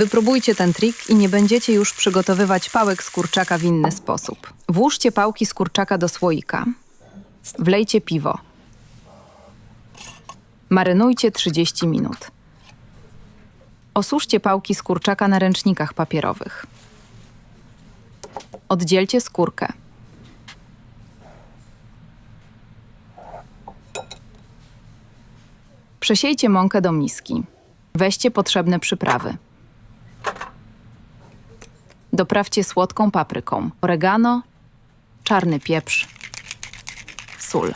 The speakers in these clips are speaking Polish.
Wypróbujcie ten trik i nie będziecie już przygotowywać pałek z kurczaka w inny sposób. Włóżcie pałki z kurczaka do słoika. Wlejcie piwo. Marynujcie 30 minut. Osuszcie pałki z kurczaka na ręcznikach papierowych. Oddzielcie skórkę. Przesiejcie mąkę do miski. Weźcie potrzebne przyprawy. Doprawcie słodką papryką, oregano, czarny pieprz, sól.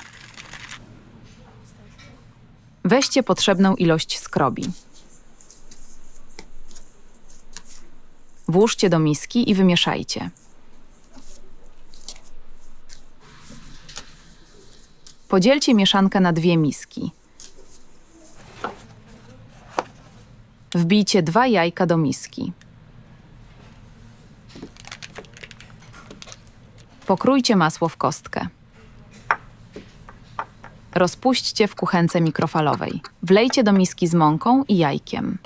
Weźcie potrzebną ilość skrobi. Włóżcie do miski i wymieszajcie. Podzielcie mieszankę na dwie miski. Wbijcie dwa jajka do miski. Pokrójcie masło w kostkę. Rozpuśćcie w kuchence mikrofalowej. Wlejcie do miski z mąką i jajkiem.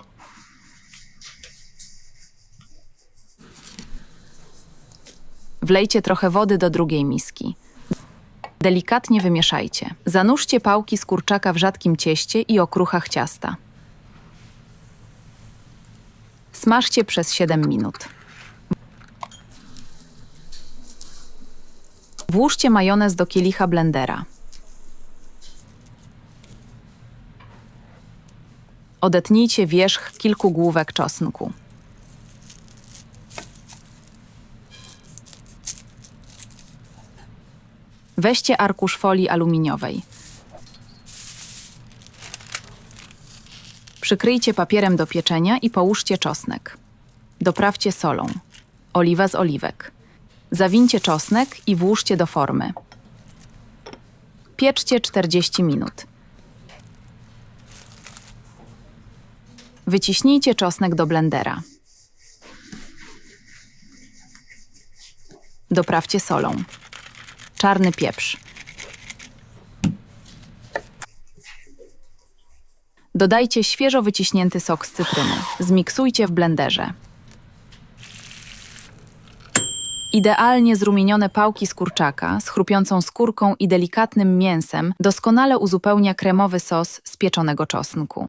Wlejcie trochę wody do drugiej miski. Delikatnie wymieszajcie. Zanurzcie pałki z kurczaka w rzadkim cieście i okruchach ciasta. Smażcie przez 7 minut. Włóżcie majonez do kielicha blendera. Odetnijcie wierzch kilku główek czosnku. Weźcie arkusz folii aluminiowej. Przykryjcie papierem do pieczenia i połóżcie czosnek. Doprawcie solą. Oliwa z oliwek. Zawincie czosnek i włóżcie do formy. Pieczcie 40 minut. Wyciśnijcie czosnek do blendera. Doprawcie solą. Czarny pieprz. Dodajcie świeżo wyciśnięty sok z cytryny. Zmiksujcie w blenderze. Idealnie zrumienione pałki z kurczaka z chrupiącą skórką i delikatnym mięsem doskonale uzupełnia kremowy sos z pieczonego czosnku.